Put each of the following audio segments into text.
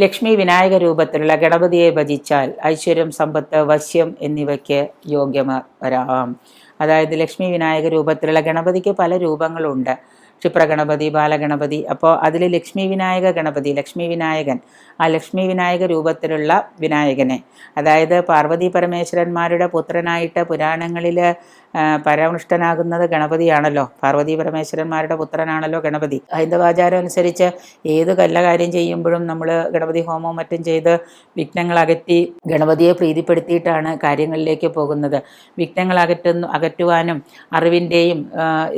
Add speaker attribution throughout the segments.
Speaker 1: ലക്ഷ്മി വിനായക രൂപത്തിലുള്ള ഗണപതിയെ ഭജിച്ചാൽ ഐശ്വര്യം സമ്പത്ത് വശ്യം എന്നിവയ്ക്ക് യോഗ്യമരാം അതായത് ലക്ഷ്മി വിനായക രൂപത്തിലുള്ള ഗണപതിക്ക് പല രൂപങ്ങളുണ്ട്. ക്ഷിപ്രഗണപതി ബാലഗണപതി. അപ്പോൾ അതിൽ ലക്ഷ്മി വിനായക ഗണപതി ലക്ഷ്മി വിനായകൻ. ആ ലക്ഷ്മി വിനായക രൂപത്തിലുള്ള വിനായകനെ. അതായത് പാർവതി പരമേശ്വരന്മാരുടെ പുത്രനായിട്ട് പുരാണങ്ങളിൽ പരമൃഷ്ടനാകുന്നത് ഗണപതിയാണല്ലോ. പാർവതി പരമേശ്വരന്മാരുടെ പുത്രനാണല്ലോ ഗണപതി. ഹൈന്ദവാചാരം അനുസരിച്ച് ഏത് കല്ല കാര്യം ചെയ്യുമ്പോഴും നമ്മൾ ഗണപതി ഹോമവും മറ്റും ചെയ്ത് വിഘ്നങ്ങൾ അകറ്റി ഗണപതിയെ പ്രീതിപ്പെടുത്തിയിട്ടാണ് കാര്യങ്ങളിലേക്ക് പോകുന്നത്. വിഘ്നങ്ങൾ അകറ്റുന്നു അകറ്റുവാനും അറിവിന്റെയും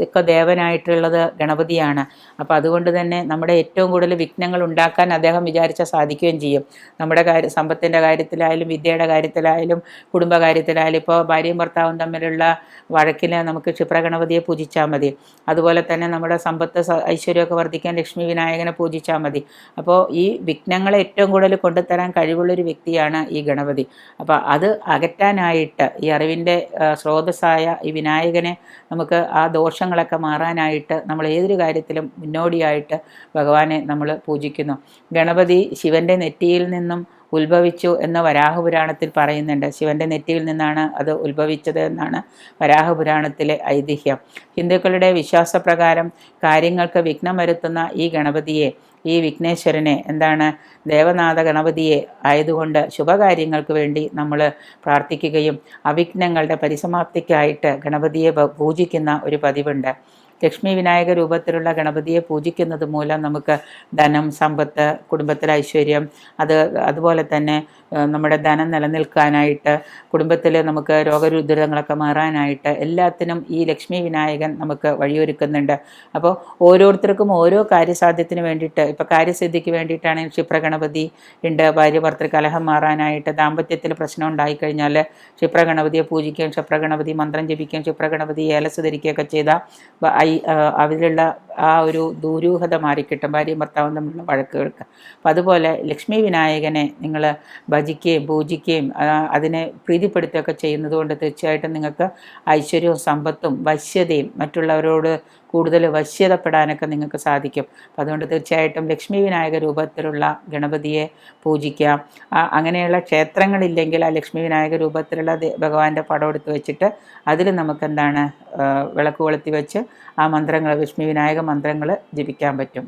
Speaker 1: ഒക്കെ ദേവനായിട്ടുള്ളത് ഗണപതിയാണ്. അപ്പോൾ അതുകൊണ്ട് തന്നെ നമ്മുടെ ഏറ്റവും കൂടുതൽ വിഘ്നങ്ങൾ ഉണ്ടാക്കാൻ അദ്ദേഹം വിചാരിച്ചാൽ സാധിക്കുകയും ചെയ്യും. നമ്മുടെ കാര്യ സമ്പത്തിന്റെ കാര്യത്തിലായാലും വിദ്യയുടെ കാര്യത്തിലായാലും കുടുംബകാര്യത്തിലായാലും ഇപ്പോൾ ഭാര്യയും ഭർത്താവും തമ്മിലുള്ള വഴക്കിന് നമുക്ക് ക്ഷിപ്രഗണപതിയെ പൂജിച്ചാൽ മതി. അതുപോലെ തന്നെ നമ്മുടെ സമ്പത്ത് ഐശ്വര്യമൊക്കെ വർദ്ധിക്കാൻ ലക്ഷ്മി വിനായകനെ പൂജിച്ചാൽ മതി. അപ്പോൾ ഈ വിഘ്നങ്ങളെ ഏറ്റവും കൂടുതൽ കൊണ്ടുതരാൻ കഴിവുള്ളൊരു വ്യക്തിയാണ് ഈ ഗണപതി. അപ്പോൾ അത് അകറ്റാനായിട്ട് ഈ അറിവിന്റെ സ്രോതസ്സായ ഈ വിനായകനെ നമുക്ക് ആ ദോഷങ്ങളൊക്കെ മാറാനായിട്ട് നമ്മൾ ഏതൊരു കാര്യത്തിലും മുന്നോടിയായിട്ട് ഭഗവാനെ നമ്മൾ പൂജിക്കുന്നു. ഗണപതി ശിവന്റെ നെറ്റിയിൽ നിന്നും ഉത്ഭവിച്ചു എന്ന് വരാഹപുരാണത്തിൽ പറയുന്നുണ്ട്. ശിവന്റെ നെറ്റിയിൽ നിന്നാണ് അത് ഉത്ഭവിച്ചത് എന്നാണ് വരാഹപുരാണത്തിലെ ഐതിഹ്യം. ഹിന്ദുക്കളുടെ വിശ്വാസപ്രകാരം കാര്യങ്ങൾക്ക് വിഘ്നം വരുത്തുന്ന ഈ ഗണപതിയെ ഈ വിഘ്നേശ്വരനെ എന്താണ് ദേവനാഥ ഗണപതിയെ ആയതുകൊണ്ട് ശുഭകാര്യങ്ങൾക്ക് വേണ്ടി നമ്മൾ പ്രാർത്ഥിക്കുകയും അവിഘ്നങ്ങളുടെ പരിസമാപ്തിക്കായിട്ട് ഗണപതിയെ പൂജിക്കുന്ന ഒരു പതിവുണ്ട്. ലക്ഷ്മി വിനായക രൂപത്തിലുള്ള ഗണപതിയെ പൂജിക്കുന്നത് മൂലം നമുക്ക് ധനം സമ്പത്ത് കുടുംബത്തിലെ ഐശ്വര്യം അത് അതുപോലെ തന്നെ നമ്മുടെ ധനം നിലനിൽക്കാനായിട്ട് കുടുംബത്തിൽ നമുക്ക് രോഗരുദ്രങ്ങളൊക്കെ മാറാനായിട്ട് എല്ലാത്തിനും ഈ ലക്ഷ്മി വിനായകൻ നമുക്ക് വഴിയൊരുക്കുന്നുണ്ട്. അപ്പോൾ ഓരോരുത്തർക്കും ഓരോ കാര്യസാധ്യത്തിന് വേണ്ടിയിട്ട് ഇപ്പോൾ കാര്യസിദ്ധിക്ക് വേണ്ടിയിട്ടാണ് ക്ഷിപ്രഗണപതി ഉണ്ട്. ഭാര്യ ഭർത്തൃ കലഹം മാറാനായിട്ട് ദാമ്പത്യത്തിൽ പ്രശ്നം ഉണ്ടായിക്കഴിഞ്ഞാൽ ക്ഷിപ്രഗണപതിയെ പൂജിക്കുകയും ക്ഷിപ്രഗണപതി മന്ത്രം ജപിക്കുകയും ക്ഷിപ്രഗണപതി ഏലസ് ധരിക്കുകയൊക്കെ ചെയ്താൽ ഐ അതിലുള്ള ആ ഒരു ദൂരൂഹത മാറിക്കിട്ടും. ഭാര്യയും ഭർത്താവും തമ്മിലുള്ള വഴക്കുകൾക്ക്. അപ്പം അതുപോലെ ലക്ഷ്മി വിനായകനെ നിങ്ങൾ ഭജിക്കുകയും പൂജിക്കുകയും അതിനെ പ്രീതിപ്പെടുത്തുകയൊക്കെ ചെയ്യുന്നത് കൊണ്ട് തീർച്ചയായിട്ടും നിങ്ങൾക്ക് ഐശ്വര്യവും സമ്പത്തും വശ്യതയും മറ്റുള്ളവരോട് കൂടുതൽ വശ്യതപ്പെടാനൊക്കെ നിങ്ങൾക്ക് സാധിക്കും. അപ്പം അതുകൊണ്ട് തീർച്ചയായിട്ടും ലക്ഷ്മി വിനായക രൂപത്തിലുള്ള ഗണപതിയെ പൂജിക്കാം അങ്ങനെയുള്ള ക്ഷേത്രങ്ങളില്ലെങ്കിൽ ആ ലക്ഷ്മി വിനായക രൂപത്തിലുള്ള ഭഗവാന്റെ പടം എടുത്ത് വെച്ചിട്ട് അതിൽ നമുക്ക് എന്താണ് വിളക്ക് കൊളുത്തി വെച്ച് ആ മന്ത്രങ്ങൾ ലക്ഷ്മി വിനായക മന്ത്രങ്ങൾ ജപിക്കാൻ പറ്റും.